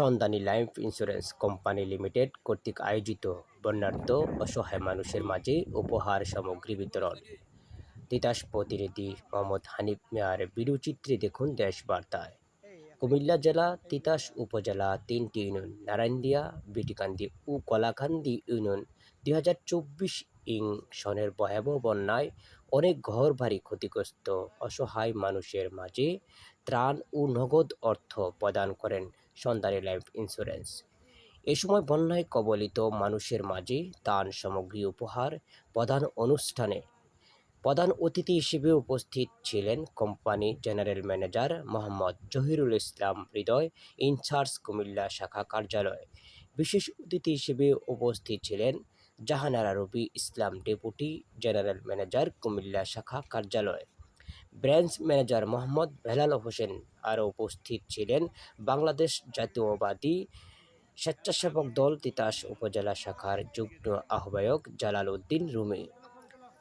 সন্ধানী life insurance company limited কর্তৃক আয়োজিত বন্যার্থ অসহায় মানুষের মাঝে উপহার সামগ্রী বিতরণ। তিতাস প্রতিনিধি মোহাম্মদ হানিফ মিয়ার ভিডিওচিত্রে দেখুন দেশ বার্তায় কুমিল্লা জেলা, তিতাস উপজেলা তিনটি ইউনিয়ন, নারায়ণদিয়া, বিটিকান্দি ও কলাকান্দি ইউনিয়ন দুই হাজার চব্বিশ ইং সনের ভয়াবহ বন্যায় অনেক ঘর বাড়ি ক্ষতিগ্রস্ত অসহায় মানুষের মাঝে ত্রাণ ও নগদ অর্থ প্রদান করেন সন্ধানী লাইফ ইন্স্যুরেন্স এ সময় বন্যায় কবলিত মানুষের মাঝে ত্রাণ সামগ্রী উপহার, প্রধান অনুষ্ঠানে প্রধান অতিথি হিসেবে উপস্থিত ছিলেন company general manager Mohammad Zahirul Islam Hridoy in-charge Cumilla শাখা কার্যালয়। বিশেষ অতিথি হিসেবে উপস্থিত ছিলেন Jahanara Robi Islam deputy general manager Cumilla শাখা কার্যালয়। ব্রাঞ্চ ম্যানেজার মোহাম্মদ বেলাল হোসেন আরও উপস্থিত ছিলেন বাংলাদেশ জাতীয়বাদী স্বেচ্ছাসেবক দল তিতাস উপজেলা শাখার যুগ্ম আহ্বায়ক জালাল উদ্দিন রুমি।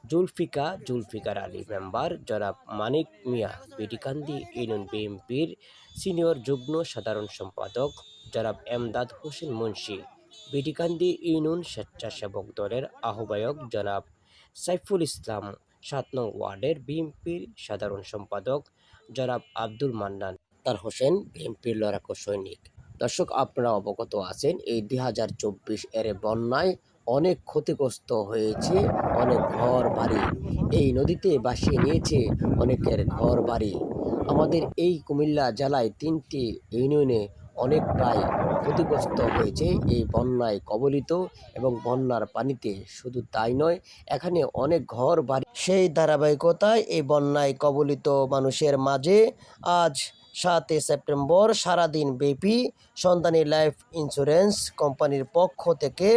জুলফিকা, জুলফিকার আলী মেম্বার জনাব মানিক মিয়া বিডিকান্দি ইউনিয়ন বিএনপির সিনিয়র যুগ্ম সাধারণ সম্পাদক জনাব এমদাদ হোসেন মুন্সি বিডিকান্দি ইউনিয়ন স্বেচ্ছাসেবক দলের আহ্বায়ক জনাব সাইফুল ইসলাম সাত নং ওয়ার্ডের বিএনপির সাধারণ সম্পাদক জনাব আব্দুল মান্নান, তার হোসেন বিএনপির লড়াকু সৈনিক। দর্শক, আপনারা অবগত আছেন, এই দুই হাজার চব্বিশ এর বন্যায় অনেক ক্ষতিগ্রস্ত হয়েছে, অনেক ঘর বাড়ি এই নদীতে বাসিয়ে নিয়েছে অনেকের ঘর বাড়ি আমাদের এই কুমিল্লা জেলায় তিনটি ইউনিয়নে অনেক প্রায় ক্ষতিগ্রস্ত হয়েছে এই বন্যায় কবলিত এবং বন্যার পানিতে শুধু তাই নয়, এখানে অনেক ঘর বাড়ি। সেই ধারাবাহিকতায় এই বন্যায় কবলিত মানুষের মাঝে আজ সাতই সেপ্টেম্বর সারাদিন ব্যাপী সন্তানী লাইফ ইন্স্যুরেন্স কোম্পানির পক্ষ থেকে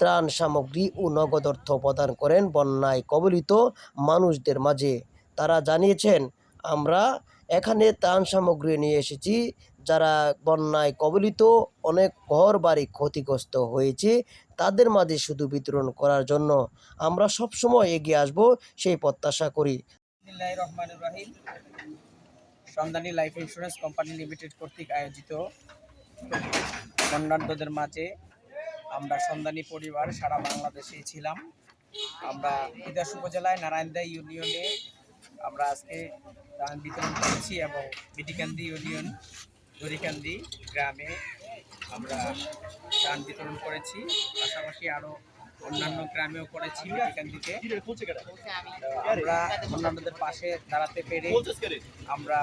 ত্রাণ সামগ্রী ও নগদ অর্থ প্রদান করেন বন্যায় কবলিত মানুষদের মাঝে। তারা জানিয়েছেন, আমরা এখানে ত্রাণ সামগ্রী নিয়ে এসেছি, যারা বন্যায় কবলিত, অনেক ঘর বাড়ি ক্ষতিগ্রস্ত হয়েছে, তাদের মাঝে শুধু বিতরণ করার জন্য। আমরা সবসময় এগিয়ে আসব, সেই প্রত্যাশা করি। সন্ধানী লাইফ ইন্স্যুরেন্স কোম্পানি লিমিটেড কর্তৃক আয়োজিত বন্যার্থদের মাঝে আমরা সন্ধানী পরিবার সারা বাংলাদেশে ছিলাম। আমরা তিতাস উপজেলায় নারায়ণদা ইউনিয়নে আমরা আজকে ত্রাণ বিতরণ করেছি এবং মিটিকান্দি ইউনিয়ন দরিকান্দি গ্রামে আমরা ত্রাণ বিতরণ করেছি। পাশাপাশি আরও অন্যান্য গ্রামেও করেছি মিটিকান্দিতে। আমরা অন্যান্যদের পাশে দাঁড়াতে পেরে আমরা